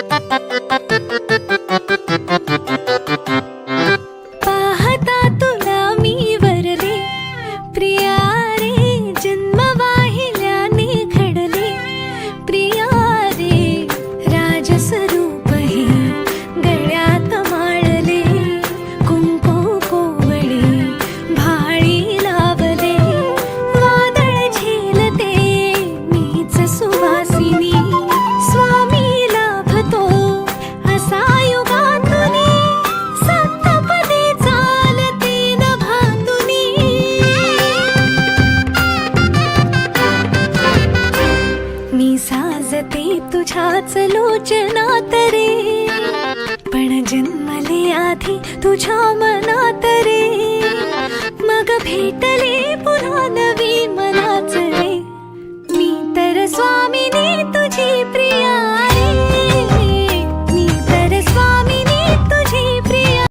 Música तुझ्याच Lochana तरी. पण जन्मले आधी तुझ्या मनात रे मग भेटले पुराना